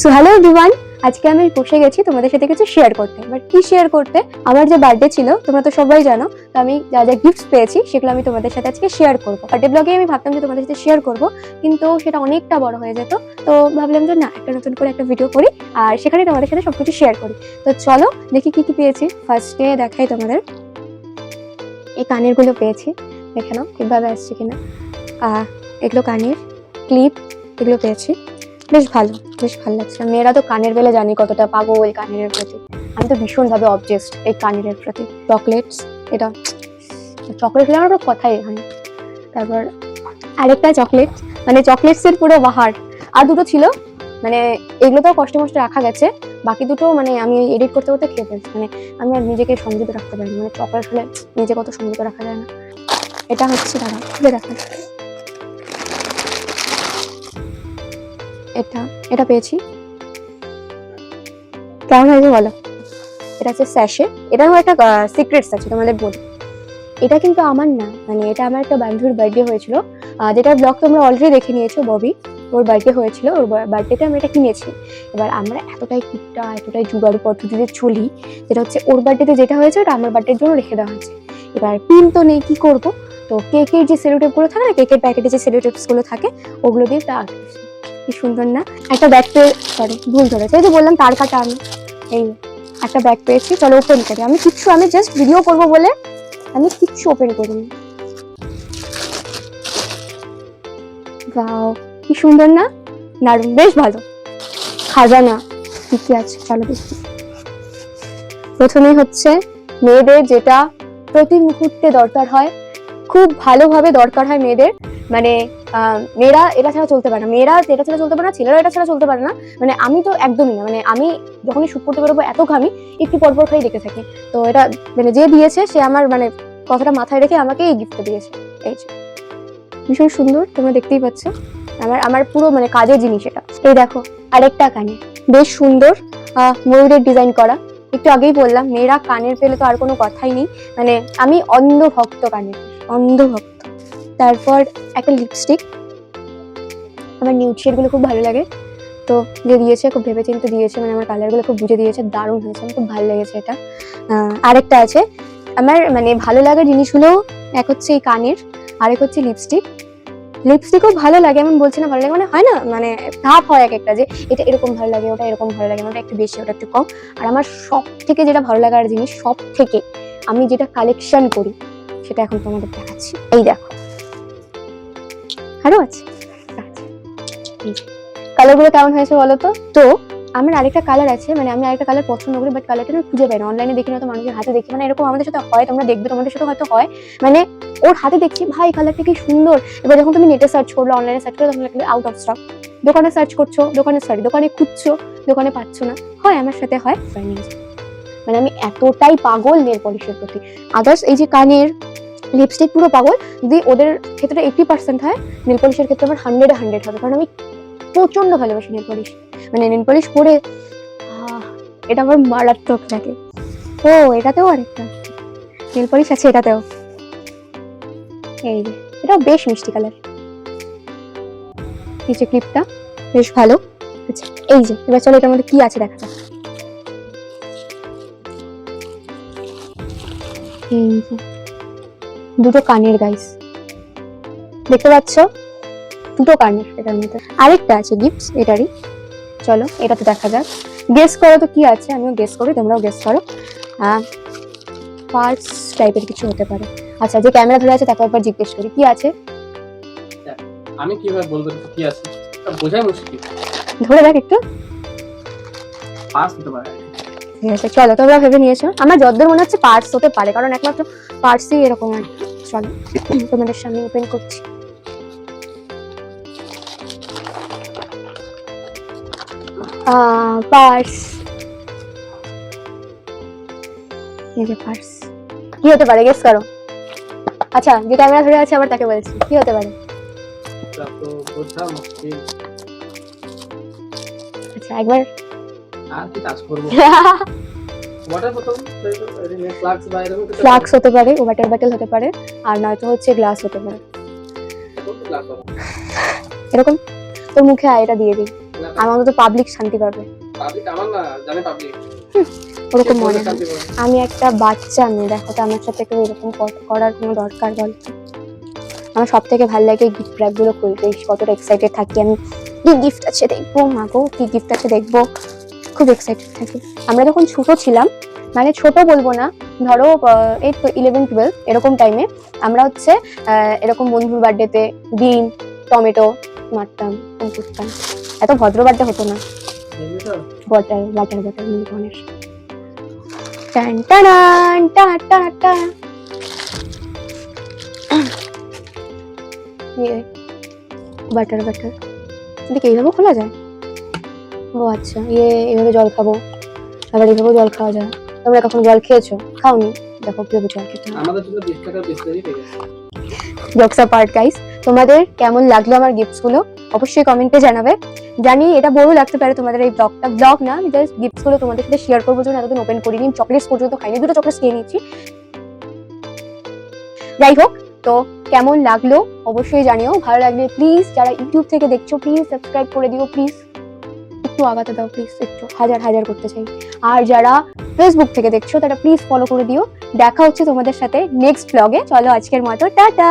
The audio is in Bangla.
সো হ্যালো এভরিওয়ান আজকে আমি বসে গেছি তোমাদের সাথে কিছু শেয়ার করতে। বাট কি শেয়ার করতে? আমার যে বার্থডে ছিল, তোমরা তো সবাই জানো, তো আমি যা যা গিফটস পেয়েছি, সেগুলো আমি তোমাদের সাথে আজকে শেয়ার করব। বার্থডে ব্লগে আমি ভাবতাম যে তোমাদের সাথে শেয়ার করব, কিন্তু সেটা অনেকটা বড় হয়ে যেত। তো ভাবলাম যে না, একটা নতুন করে একটা ভিডিও করি, আর সেখানে তোমাদের সাথে সবকিছু শেয়ার করি। তো চলো, দেখি কি কি পেয়েছি। ফার্স্টে দেখাই তোমাদের। এই কানেরগুলো পেয়েছি। দেখে নাও ঠিকভাবে আসছে কিনা। এগুলো কানের ক্লিপ এগুলো পেয়েছি। বেশ ভালো বেশ ভালো লাগছে। মেয়েরা তো কানের বেলে জানি কতটা পাগল কানের প্রতি। আমি তো ভীষণভাবে অবজেস্ট এই কানের প্রতি। চকলেটস এটা চকলেট খেলে আমার কথাই হয় তারপর আরেকটা চকলেট মানে চকলেটসের পুরো বাহার। আর দুটো ছিল মানে এগুলো তো কষ্ট মষ্ট রাখা গেছে। বাকি দুটো মানে আমি এডিট করতে করতে খেয়ে ফেলছি। মানে আমি আর নিজেকে সংযত রাখতে পারিনি। মানে চকলেট হলে নিজে কত সংযত রাখা যায় না। এটা হচ্ছে দাঁড়া খুলে রাখা এটা এটা পেয়েছি। কেমন হয়েছে বলো? এটা হচ্ছে স্যাশে আমার একটা সিক্রেটস আছে তোমাদের বলি। এটা কিন্তু আমার না মানে এটা আমার একটা বান্ধুর বার্থডে হয়েছিল। যেটা ব্লগ তোমরা অলরেডি দেখে নিয়েছো, ববি। ওর বার্থডে হয়েছিল, ওর বার্থডেতে আমরা এটা কিনেছি। এবার আমরা এতটাই কিপটা, এতটাই জুগাড়ু পদ্ধতিতে চলি, যেটা হচ্ছে ওর বার্থডেতে যেটা হয়েছে, ওটা আমার বার্থডের জন্য রেখে দেওয়া হয়েছে। এবার পিন তো নেই, কি করব? তো কেকের যে সেলোটেপগুলো থাকে না কেকের প্যাকেটে যে সেলোটেপসগুলো থাকে, ওগুলো দিয়ে তা কি সুন্দর না? একটা ব্যাগ পেয়ে সরি ভুল ধরেছে। এই যে বললাম তার কাটা আমি। এই একটা ব্যাগ পেয়েছি। চলো ওপেন করি। আমি কিচ্ছু আমি জাস্ট ভিডিও করব বলে আমি কিচ্ছু ওপেন করিনি। কি সুন্দর না? দারুণ। বেশ ভালো। খাজানা। কি কি আছে? চলো দেখি। প্রথমেই হচ্ছে মেয়েদের যেটা প্রতি মুহূর্তে দরকার হয়, খুব ভালোভাবে দরকার হয় মেয়েদের। মানে মেয়েরা এটা ছাড়া চলতে পারে না। মেয়েরা এটা ছাড়া চলতে পারে না ছেলেরা এটা ছাড়া চলতে পারে না। মানে আমি তো একদমই না। মানে আমি যখনই শুট করতে বেরোবো এত ঘামি, একটু পরপর খাই দেখে থাকি। তো এটা মানে যে দিয়েছে, সে আমার মানে কথাটা মাথায় রেখে আমাকে এই গিফটটা দিয়েছে। এই যে। ভীষণ সুন্দর, তোমরা দেখতেই পাচ্ছ। আমার আমার পুরো মানে কাজের জিনিস এটা। এই দেখো, আরেকটা কানে। বেশ সুন্দর ময়ূরের ডিজাইন করা। একটু আগেই বললাম, মেয়েরা কানের পেলে তো আর কোনো কথাই নেই। মানে আমি অন্ধভক্ত কানের। অন্ধ ভক্ত। তারপর একটা লিপস্টিক আমার নিউডগুলো খুব ভালো লাগে। তো যে দিয়েছে, খুব ভেবেচিন্তে দিয়েছে মানে আমার কালারগুলো খুব বুঝে দিয়েছে, দারুণ হয়েছে, আমার খুব ভালো লেগেছে এটা। আরেকটা আছে। আমার মানে ভালো লাগার জিনিসগুলো এক হচ্ছে এই কানের, আরেক হচ্ছে লিপস্টিক লিপস্টিকও ভালো লাগে, এমন বলছি না, ভালো লাগে মানে হয় না মানে ধাপ হয় এক একটা যে এটা এরকম ভালো লাগে, ওটা এরকম ভালো লাগে, ওটা একটু বেশি, ওটা একটু কম। আর আমার সব থেকে যেটা ভালো লাগার জিনিস সব থেকে আমি যেটা কালেকশন করি, সেটা এখন তোমাদের দেখাচ্ছি। এই দেখো। আরও আছে। কালারগুলো কেমন হয়েছে বলো তো? তো, আমার আরেকটা কালার আছে মানে আমি আরেকটা কালার পছন্দ করি বাট কালারটা খুঁজে পাই না। অনলাইনে দেখি না তো মানুষের হাতে দেখি মানে এরকম আমাদের সাথে হয়, তোমরা দেখবে, তোমাদের সাথে হয়তো হয়। মানে ওর হাতে দেখছি, ভাই, কালারটা কি সুন্দর। এবার যখন তুমি নেটে সার্চ করল অনলাইনে সার্চ করল তখন আউট অফ স্টক দোকানে সার্চ করছ, দোকানে সরি দোকানে খুঁজছো, দোকানে পাচ্ছ না। হয়, আমার সাথে হয়। মানে আমি এতটাই পাগল, নেল পলিশের প্রতি। আদার্স এই যে কানের লিপস্টিক পুরো পাগল। যদি ওদের ক্ষেত্রে এইটি পার্সেন্ট হয় নেল পলিশের ক্ষেত্রে আমার হান্ড্রেডে হান্ড্রেড হবে। কারণ আমি প্রচণ্ড ভালোবাসি নেল পলিশ মানে নেল পলিশ পরে এটা আমার মারাত্মক লাগে। ও, এটাতেও আরেকটা। নেল পলিশ আছে এটাতেও। এই যে, এটাও বেশ মিষ্টি কালার যে ক্লিপটা বেশ ভালো। আচ্ছা এই যে, এবার চলো এটার মধ্যে কি আছে দেখা যাক। এই যে দুটো কানের গাইস দেখতে পাচ্ছ? দুটো কানের এটার মধ্যে। আরেকটা আছে গিফটস এটারই। চলো এটা তো দেখা যাক। গেস করো তো কি আছে? আমিও গেস করি তোমরাও গেস করো। পার্টস টাইপের কিছু হতে পারে। আচ্ছা যে ক্যামেরা ধরে আছে তাকে একবার জিজ্ঞেস করি কি আছে? আমি কীভাবে বলব কি আছে? বোঝাই মুশকিল। ধরে দেখ একটু। পাস হতে পারে। ঠিক আছে চলো তোমরা ভেবে নিয়েছো। আমার যতদূর মনে হচ্ছে পার্টস হতে পারে কারণ একমাত্র পার্টসই এরকম আর। চলো তোমাদের সামনে ওপেন করছি। এই যে কি হতে পারে? গেস করো। আচ্ছা যে ক্যামেরা ধরে আছে আবার তাকে বলছি। কি হতে পারে? আচ্ছা একবার আর কি কাজ করব। ওয়াটার বোতল ফ্লাক্স বা এরকম ফ্লাক্স হতে পারে ওয়াটার ব্যাটেল হতে পারে আর নয়তো হচ্ছে গ্লাস হতে পারে। এরকম তোর মুখে আয় এটা দিয়ে দিই। আমার অন্তত পাবলিক শান্তি পাবে। পাবলিক আমার না জানে পাবলিক ওরকম মনে হয়। আমি একটা বাচ্চা মেয়ে দেখো তো আমার সাথে কেউ এরকম করার কোনো দরকার বল। আমার সব থেকে ভালো লাগে গিফট র্যাপগুলো খুলতে কতটা এক্সাইটেড থাকি আমি। কি গিফট আছে দেখব মাগো কি গিফট আছে দেখব। খুব এক্সাইটেড থাকি। আমরা যখন ছোট ছিলাম মানে ছোট বলব না, ধরো এই তো ইলেভেন টুয়েলভ এরকম টাইমে আমরা হচ্ছে এরকম বন্ধুর বার্থডেতে ডিম, টমেটো মারতাম করতাম। এত ভদ্র বার্থডে হতো না। ওয়াটার ওয়াটার বটল মিল্ক অনেক টান টান টা টা টা। ইয়ে বাটার বাটার। এদিকে এইভাবে খোলা যায়? ও আচ্ছা ইয়ে এইভাবে জল খাব। আবার এইভাবে জল খাওয়া যায়। তোমরা কখন জল খেয়েছো? খাওনি? দেখো কীভাবে জল খেতে আমাদের জন্য বিশ টাকার বিসলারি পেয়ে গেছে। জোকস পার্ট গাইস তোমাদের কেমন লাগল আমার গিফটসগুলো অবশ্যই কমেন্টে জানাবে। জানি এটা বড় লাগতে পারে তোমাদের এই ব্লগটা ব্লগ না জাস্ট গিফটসগুলো তোমাদের সাথে শেয়ার করব জন্য এতদিন ওপেন করিনি চকলেটস পর্যন্ত খাইনি দুটো চকলেটস খেয়ে নিয়েছি। যাই হোক তো কেমন লাগল? অবশ্যই জানিও। ভালো লাগলে প্লিজ যারা ইউটিউব থেকে দেখছ প্লিজ সাবস্ক্রাইব করে দিও প্লিজ একটু আগাতে দাও প্লিজ একটু হাজার হাজার করতে চাই। আর যারা ফেসবুক থেকে দেখছ, তারা প্লিজ ফলো করে দিও। দেখা হচ্ছে তোমাদের সাথে নেক্সট ব্লগে চলো আজকের মতো, টাটা!